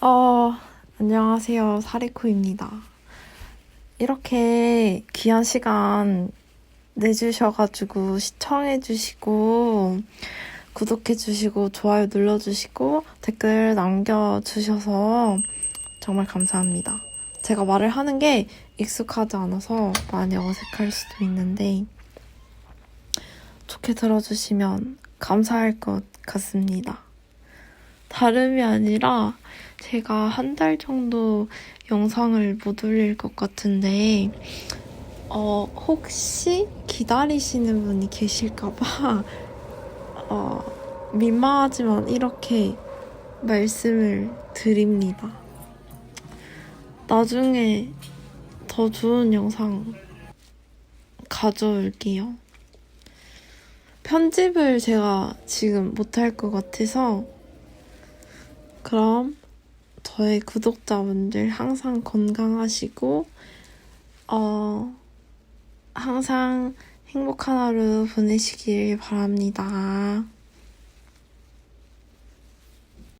어, 안녕하세요. 사리코입니다. 이렇게 귀한 시간 내주셔가지고 시청해주시고, 구독해주시고, 좋아요 눌러주시고, 댓글 남겨주셔서 정말 감사합니다. 제가 말을 하는 게 익숙하지 않아서 많이 어색할 수도 있는데, 좋게 들어주시면 감사할 것 같습니다. 다름이 아니라 제가 한 달 정도 영상을 못 올릴 것 같은데, 어, 혹시 기다리시는 분이 계실까봐, 어, 민망하지만 이렇게 말씀을 드립니다. 나중에 더 좋은 영상 가져올게요. 편집을 제가 지금 못할 것 같아서 그럼 저의 구독자분들 항상 건강하시고 어 항상 행복한 하루 보내시길 바랍니다.